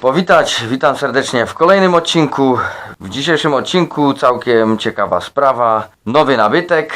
powitać. Witam serdecznie w kolejnym odcinku. W dzisiejszym odcinku całkiem ciekawa sprawa. Nowy nabytek.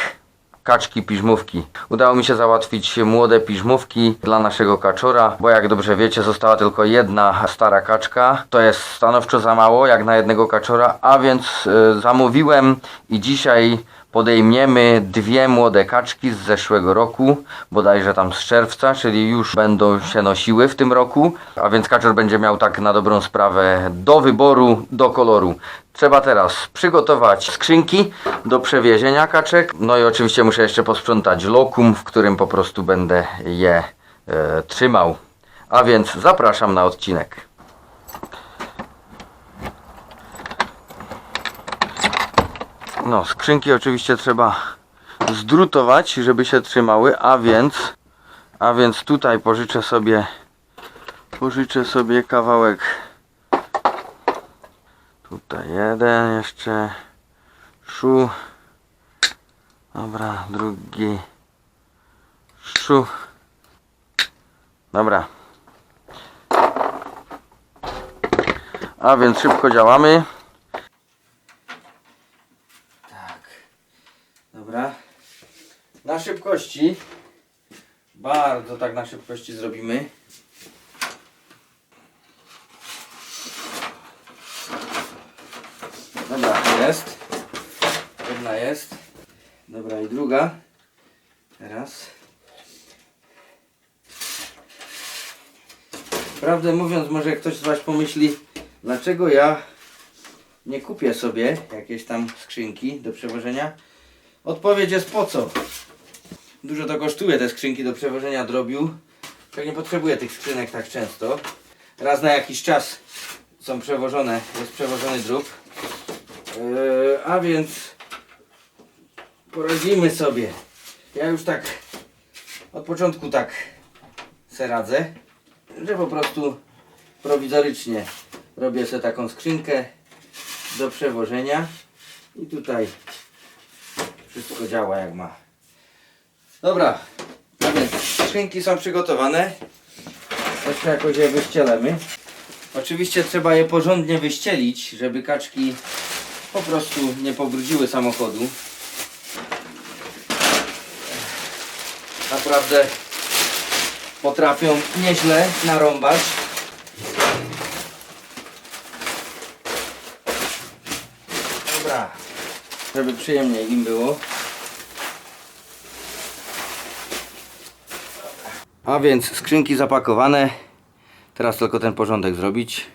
Kaczki piżmówki. Udało mi się załatwić młode piżmówki dla naszego kaczora, bo jak dobrze wiecie, została tylko jedna stara kaczka. To jest stanowczo za mało, jak na jednego kaczora, a więc e, zamówiłem i dzisiaj podejmiemy dwie młode kaczki z zeszłego roku, bodajże tam z czerwca, czyli już będą się nosiły w tym roku, a więc kaczor będzie miał tak na dobrą sprawę do wyboru, do koloru. Trzeba teraz przygotować skrzynki do przewiezienia kaczek, no i oczywiście muszę jeszcze posprzątać lokum, w którym po prostu będę je e, trzymał. A więc zapraszam na odcinek. No, skrzynki oczywiście trzeba zdrutować, żeby się trzymały, a więc a więc tutaj pożyczę sobie pożyczę sobie kawałek. Tutaj jeden jeszcze szu. Dobra, drugi szu. Dobra. A więc szybko działamy tak dobra na szybkości bardzo tak na szybkości zrobimy Dobra, jest. Jedna jest. Dobra i druga. Teraz. Prawdę mówiąc, może ktoś z Was pomyśli, dlaczego ja nie kupię sobie jakiejś tam skrzynki do przewożenia. Odpowiedź jest po co? Dużo to kosztuje te skrzynki do przewożenia drobiu. Tak nie potrzebuję tych skrzynek tak często. Raz na jakiś czas są przewożone, jest przewożony drób. Eee, a więc poradzimy sobie. Ja już tak od początku tak se radzę, że po prostu prowizorycznie robię sobie taką skrzynkę do przewożenia i tutaj wszystko działa jak ma. Dobra, a więc skrzynki są przygotowane. Jeszcze jakoś je wyścielemy. Oczywiście trzeba je porządnie wyścielić, żeby kaczki po prostu nie pobrudziły samochodu. Naprawdę potrafią nieźle narąbać. Dobra, żeby przyjemniej im było. A więc skrzynki zapakowane. Teraz tylko ten porządek zrobić.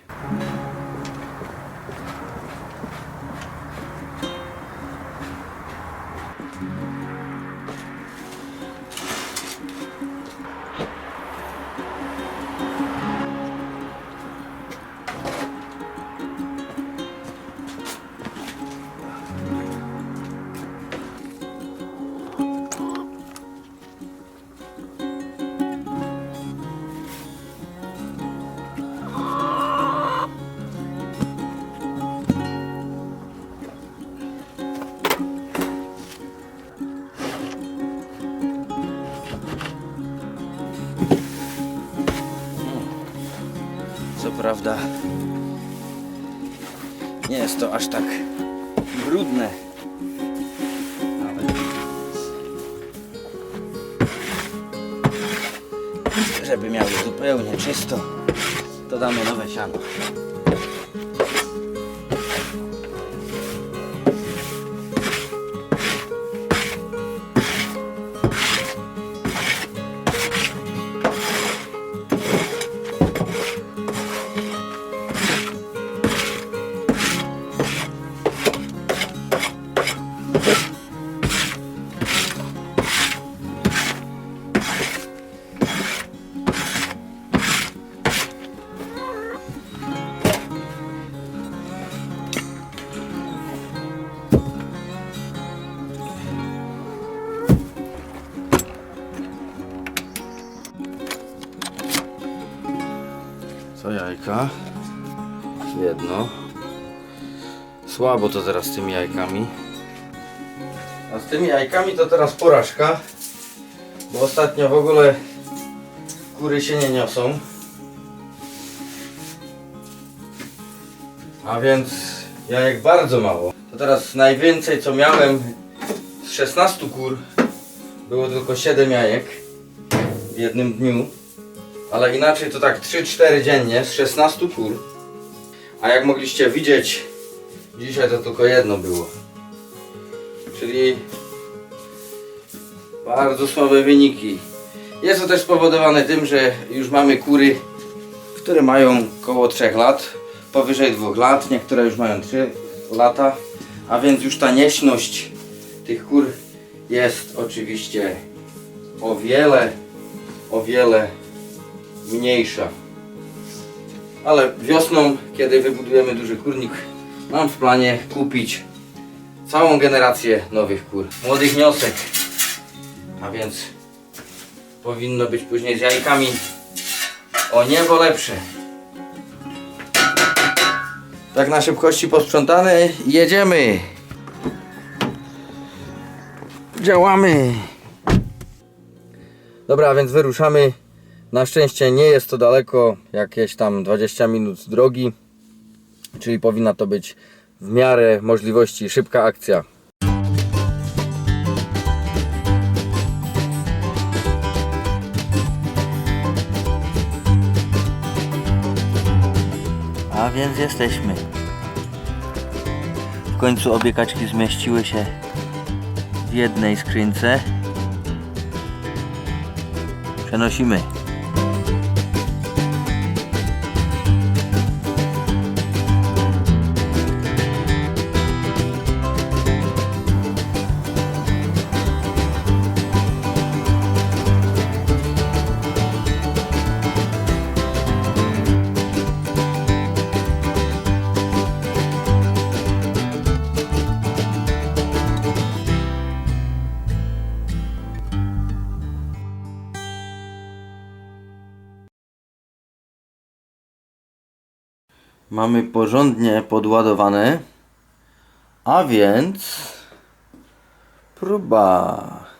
To aż tak brudne. Żeby miały zupełnie czysto, to damy nowe siano. Jajka? Jedno. Słabo to teraz z tymi jajkami. A z tymi jajkami to teraz porażka. Bo ostatnio w ogóle kury się nie niosą. A więc jajek bardzo mało. To teraz najwięcej co miałem z 16 kur było tylko 7 jajek w jednym dniu. Ale inaczej to tak 3-4 dziennie z 16 kur. A jak mogliście widzieć, dzisiaj to tylko jedno było. Czyli bardzo słabe wyniki. Jest to też spowodowane tym, że już mamy kury, które mają około 3 lat, powyżej 2 lat, niektóre już mają 3 lata, a więc już ta nieśność tych kur jest oczywiście o wiele, o wiele mniejsza. Ale wiosną, kiedy wybudujemy duży kurnik, mam w planie kupić całą generację nowych kur, młodych niosek. A więc powinno być później z jajkami o niebo lepsze. Tak na szybkości posprzątane, jedziemy. Działamy. Dobra, więc wyruszamy. Na szczęście nie jest to daleko, jakieś tam 20 minut drogi, czyli powinna to być w miarę możliwości szybka akcja. A więc jesteśmy. W końcu obie kaczki zmieściły się w jednej skrzynce. Przenosimy. Mamy porządnie podładowane. A więc próba.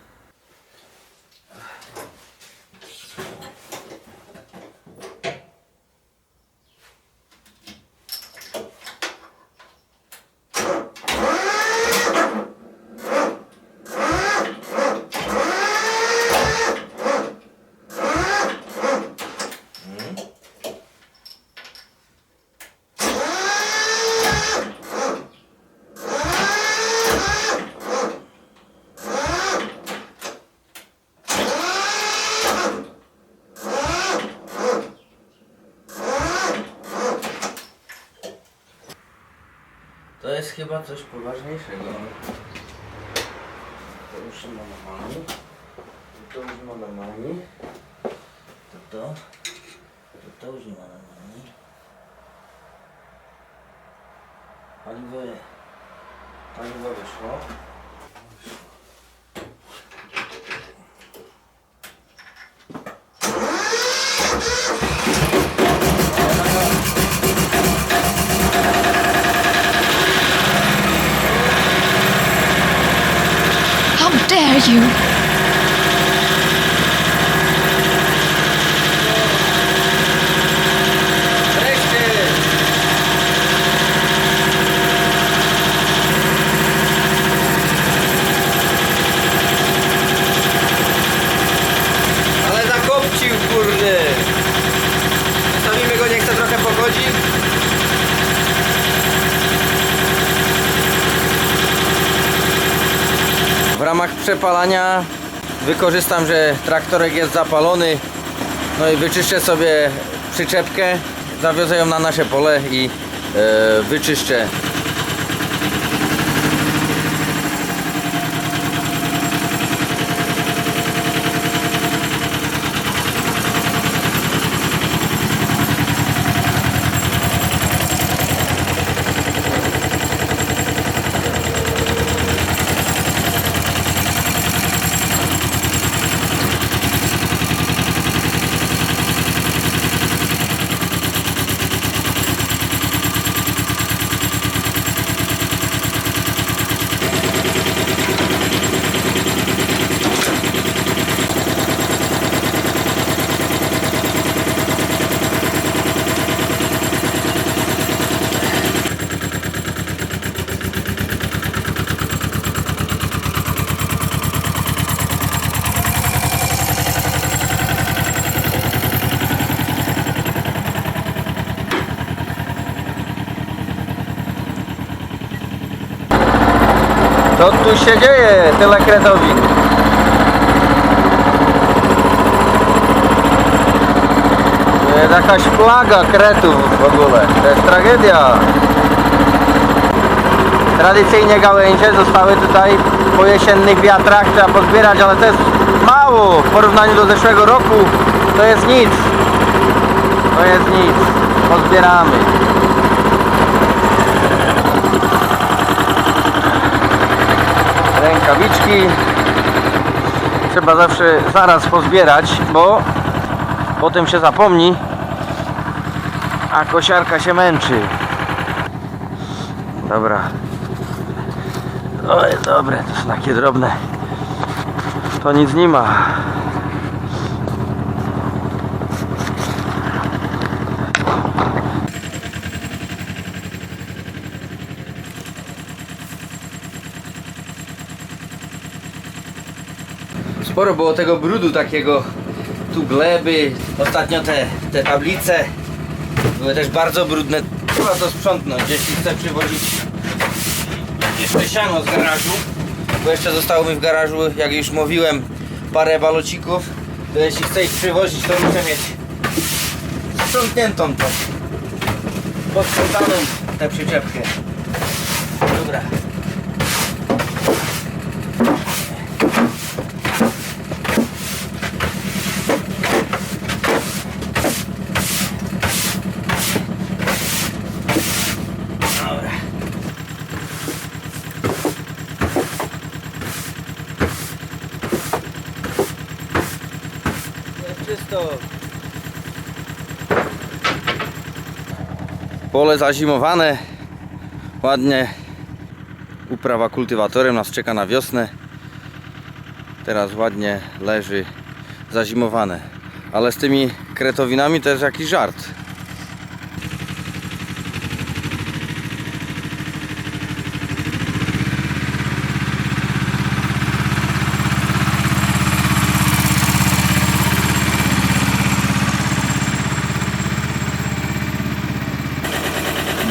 To jest chyba coś poważniejszego. To już ma normalnie. To już ma normalnie. To to. To to już nie ma normalnie. Paliwo, paliwo wyszło. Dare you! Wykorzystam, że traktorek jest zapalony. No i wyczyszczę sobie przyczepkę, zawiozę ją na nasze pole i e, wyczyszczę. Co tu się dzieje? Tyle kretowin. To jest jakaś plaga kretów w ogóle. To jest tragedia. Tradycyjnie gałęzie zostały tutaj po jesiennych wiatrach. Trzeba pozbierać, ale to jest mało w porównaniu do zeszłego roku. To jest nic. To jest nic. Pozbieramy. Rękawiczki. Trzeba zawsze zaraz pozbierać, bo potem się zapomni, a kosiarka się męczy. Dobra. Oj, dobre, to są takie drobne. To nic nie ma. Sporo było tego brudu takiego, tu gleby, ostatnio te, te tablice były też bardzo brudne. Trzeba to sprzątnąć, jeśli chcę przywozić jeszcze siano z garażu, bo jeszcze zostało mi w garażu, jak już mówiłem, parę balocików, to jeśli chcę ich przywozić, to muszę mieć sprzątniętą to, posprzątaną tę przyczepkę. Dobra. Jest czysto. Pole zazimowane. Ładnie. Uprawa kultywatorem nas czeka na wiosnę. Teraz ładnie leży zazimowane. Ale z tymi kretowinami to jest jakiś żart.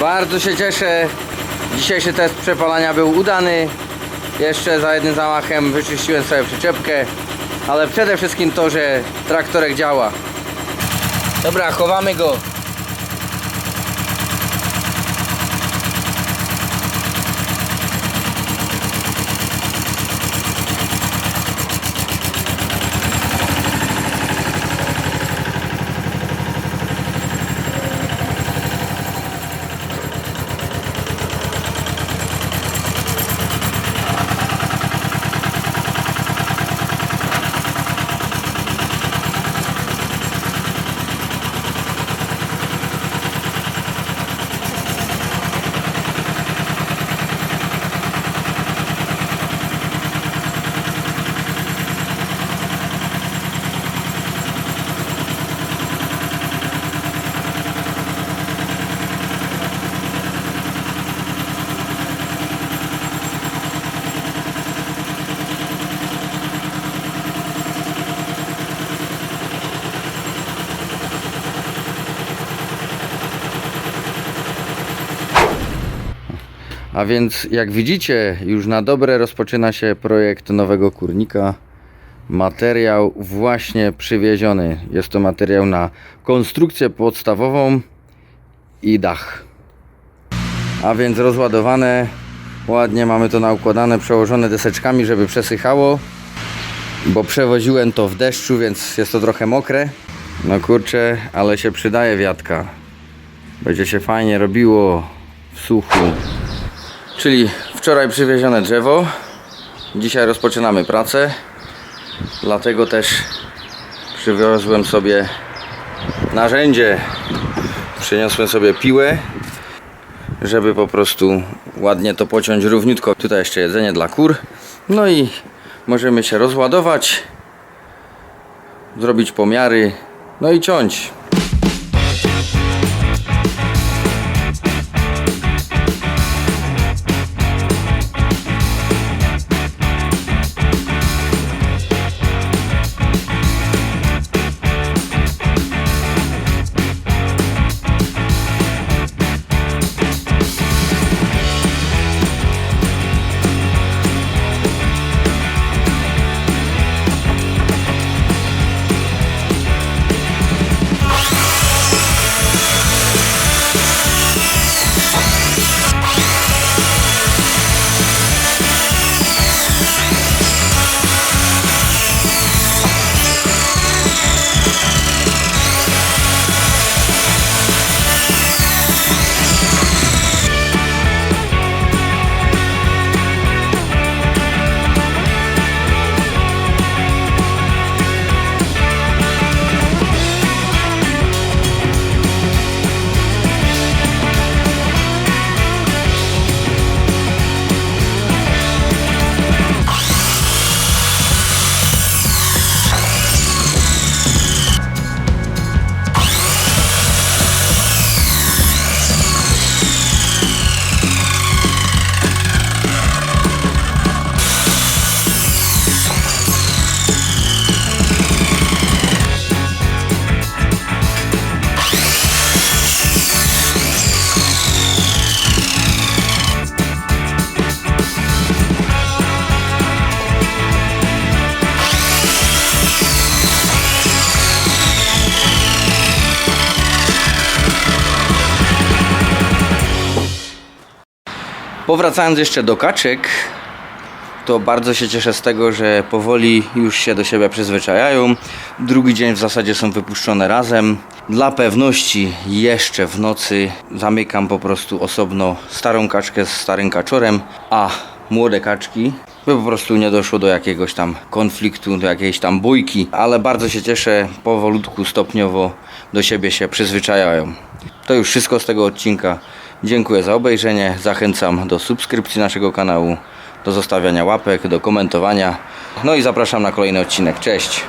Bardzo się cieszę. Dzisiejszy test przepalania był udany. Jeszcze za jednym zamachem wyczyściłem sobie przyczepkę. Ale przede wszystkim to, że traktorek działa. Dobra, chowamy go. A więc jak widzicie, już na dobre rozpoczyna się projekt nowego kurnika. Materiał właśnie przywieziony. Jest to materiał na konstrukcję podstawową i dach. A więc rozładowane. Ładnie mamy to naukładane, przełożone deseczkami, żeby przesychało. Bo przewoziłem to w deszczu, więc jest to trochę mokre. No kurczę, ale się przydaje wiatka. Będzie się fajnie robiło w suchu. Czyli wczoraj przywiezione drzewo. Dzisiaj rozpoczynamy pracę. Dlatego też przywiozłem sobie narzędzie. Przyniosłem sobie piłę, żeby po prostu ładnie to pociąć równiutko. Tutaj jeszcze jedzenie dla kur. No i możemy się rozładować, zrobić pomiary, no i ciąć. Powracając jeszcze do kaczek, to bardzo się cieszę z tego, że powoli już się do siebie przyzwyczajają. Drugi dzień w zasadzie są wypuszczone razem. Dla pewności jeszcze w nocy zamykam po prostu osobno starą kaczkę z starym kaczorem, a młode kaczki, by po prostu nie doszło do jakiegoś tam konfliktu, do jakiejś tam bójki, ale bardzo się cieszę, powolutku, stopniowo do siebie się przyzwyczajają. To już wszystko z tego odcinka. Dziękuję za obejrzenie, zachęcam do subskrypcji naszego kanału, do zostawiania łapek, do komentowania. No i zapraszam na kolejny odcinek. Cześć!